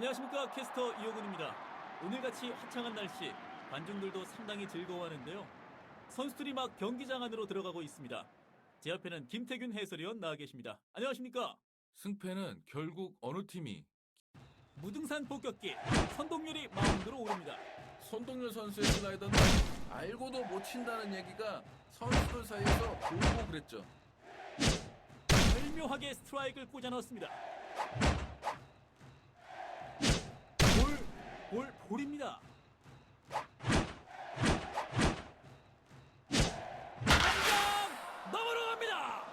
안녕하십니까 캐스터 이호근입니다. 오늘같이 화창한 날씨 관중들도 상당히 즐거워하는데요. 선수들이 막 경기장 안으로 들어가고 있습니다. 제 옆에는 김태균 해설위원 나와 계십니다. 안녕하십니까? 승패는 결국 어느 팀이 무등산 폭격기 선동열이 마운드로 오릅니다. 손동열 선수의 슬라이더는 알고도 못 친다는 얘기가 선수들 사이에서 돌고 그랬죠. 절묘하게 스트라이크를 꽂아 넣었습니다. 볼, 볼입니다. 당장 넘어갑니다.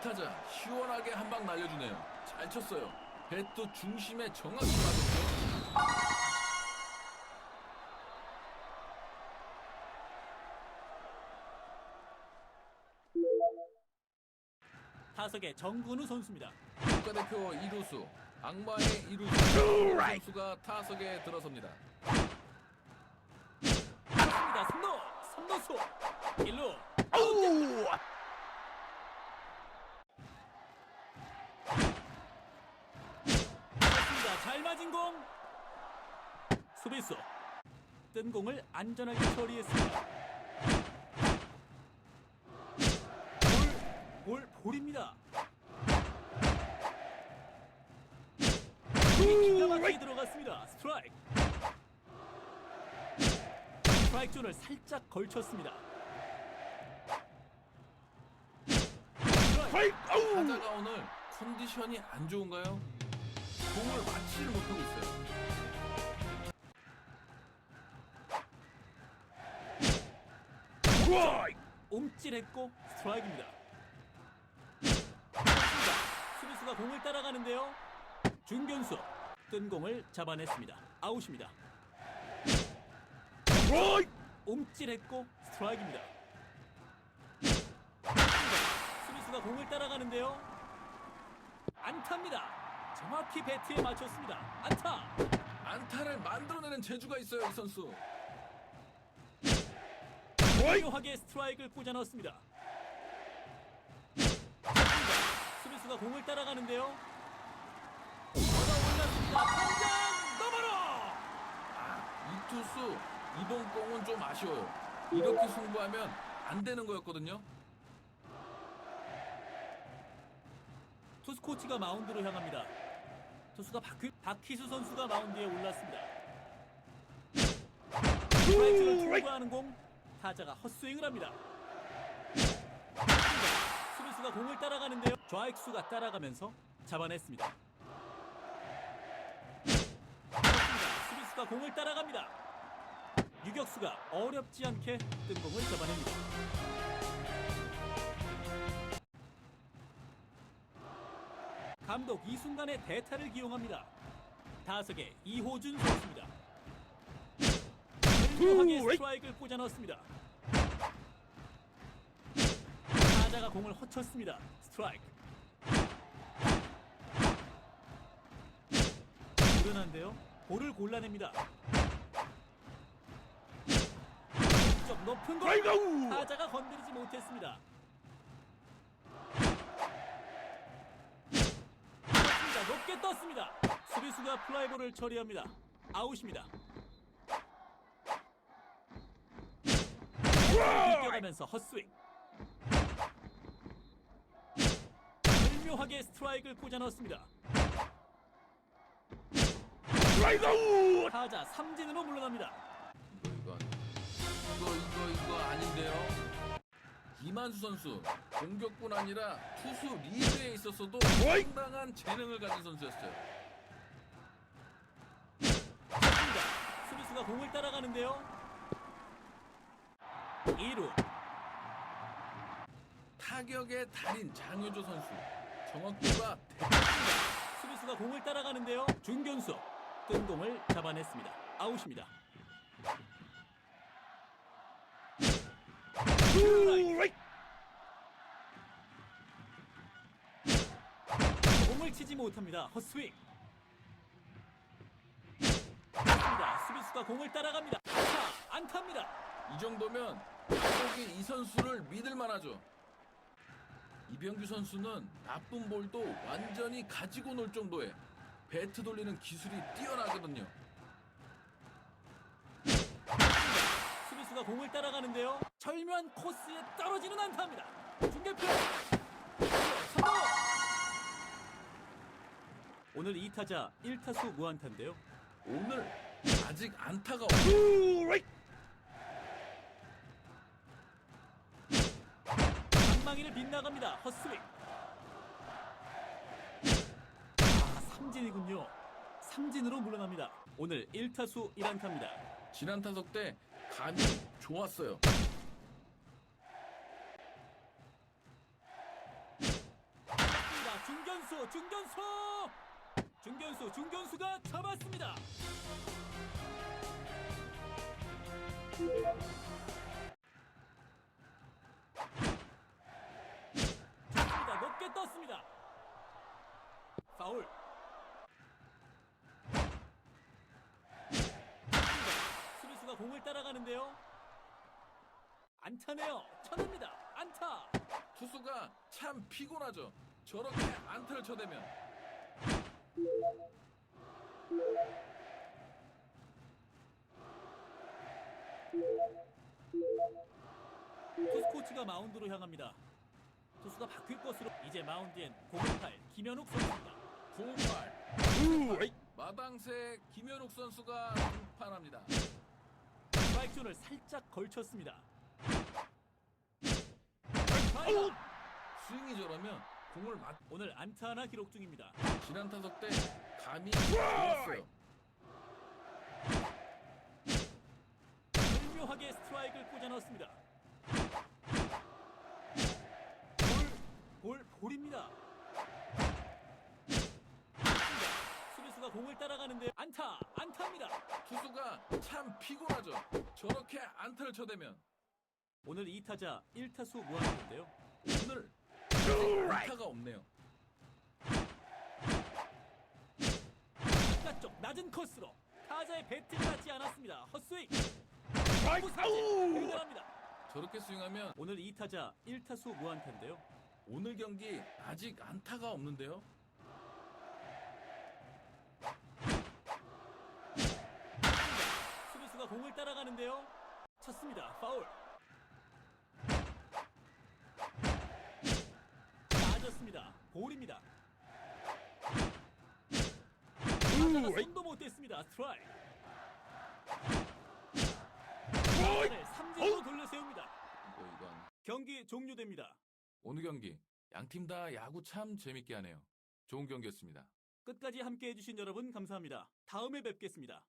이타자 시원하게 한 방 날려주네요. 잘 쳤어요. 배트 중심에 정확히 맞았죠. 타석의 정근우 선수입니다. 국가대표 이루수 악마의 이루수 선수가 타석에 들어섭니다. 맞습니다. 3루, 3루수, 1루. 맞습니다. 잘 맞은 공. 수비수 뜬 공을 안전하게 처리했습니다. 볼, 볼, 볼입니다. 스트라이크 존을 살짝 걸쳤습니다. 스트라이크. 타자가 오늘 컨디션이 안 좋은가요? 공을 맞지를 못하고 있어요. 옴찔했고 스트라이크입니다. 수비수가 공을 따라가는데요. 중견수 뜬 공을 잡아냈습니다. 아웃입니다. 옴찔했고 스트라이크입니다. 맞습니다. 수비수가 공을 따라가는데요. 안타입니다. 정확히 배트에 맞췄습니다. 안타. 안타를 만들어내는 재주가 있어요, 이 선수. 묘하게 스트라이크를 꽂아 넣었습니다. 수비수가 공을 따라가는데요. 걸어 올랐습니다. 당장 넘어로! 이 투수 이번 아쉬워요. 이렇게 승부하면 안 되는 거였거든요. 투수 코치가 마운드로 향합니다. 투수가 박휘, 박희수 선수가 마운드에 올랐습니다. 스트라이크를 통과하는 공 타자가 헛스윙을 합니다. 수비수가 공을 따라가는데요. 좌익수가 따라가면서 잡아냈습니다. 수비수가 공을 따라갑니다. 유격수가 어렵지 않게 뜬 공을 잡아냅니다. 감독 이 순간에 대타를 기용합니다. 타석에 이호준 선수입니다. 훌륭하게 스트라이크를 꽂아 넣었습니다. 타자가 공을 허쳤습니다. 스트라이크. 불안한데요. 볼을 골라냅니다. 높은 공 타자가 건드리지 못했습니다. 맞습니다. 높게 떴습니다. 수비수가 플라이볼을 처리합니다. 아웃입니다. 뛰어가면서 헛스윙. 절묘하게 스트라이크를 꽂아 넣었습니다. 타자 삼진으로 물러납니다. 이만수 선수 공격뿐 아니라 투수 리드에 있어서도 상당한 재능을 가진 선수였어요. 맞습니다. 수비수가 공을 따라가는데요. 2루 타격의 달인 장효조 선수 정확도가 대단합니다. 수비수가 공을 따라가는데요. 중견수 뜬 공을 잡아냈습니다. 아웃입니다. 치지 못합니다. 헛스윙. 맞습니다. 수비수가 공을 따라갑니다. 안타, 안타입니다. 이 정도면 감독이 이 선수를 믿을 만하죠. 이병규 선수는 나쁜 볼도 완전히 가지고 놀 정도의 배트 돌리는 기술이 뛰어나거든요. 수비수가 공을 따라가는데요. 절묘한 코스에 떨어지는 안타입니다. 오늘 2타자 1타수 무안타인데요. 오늘 아직 안타가 없어요. 방망이를 빗나갑니다. 헛스윙. 아, 삼진이군요. 삼진으로 물러납니다. 오늘 1타수 1안타입니다. 지난 타석 때 감이 좋았어요. 중견수, 중견수! 중견수, 중견수가 잡았습니다. 좋습니다. 높게 떴습니다. 파울. 수비수가 공을 따라가는데요. 안타네요. 쳐냅니다. 안타. 투수가 참 피곤하죠. 저렇게 안타를 쳐대면 투수 코치가 마운드로 향합니다. 투수가 바뀔 것으로 이제 마운드엔 058 김현욱 선수입니다. 958 마당새 김현욱 선수가 등판합니다. 스트라이크 존을 살짝 걸쳤습니다. 스윙이 저러면 공을 맞 오늘 안타 하나 기록 중입니다. 지난 타석 때 감이 좋았어요. 절묘하게 스트라이크를 꽂아 넣었습니다. 볼, 볼, 볼입니다. 수비수가 공을 따라가는데 안타, 안타입니다. 투수가 참 피곤하죠. 저렇게 안타를 쳐대면 오늘 2타자 1타수 무안타인데요. 오늘 안타가 없네요. 바깥쪽 낮은 코스로 타자의 배트가 닿지 않았습니다. 헛스윙. 무사진 대단합니다. 저렇게 스윙하면 오늘 2타자 1타수 무안타인데요. 오늘 경기 아직 안타가 없는데요. 수비수가 공을 따라가는데요. 쳤습니다. 파울. 맞았습니다. 볼입니다. 타자가 손도 못 댔습니다. 스트라이크. 타자를 삼진으로 돌려 세웁니다. 이거 이건 경기 종료됩니다. 오늘 경기 양 팀 다 야구 참 재밌게 하네요. 좋은 경기였습니다. 끝까지 함께 해 주신 여러분 감사합니다. 다음에 뵙겠습니다.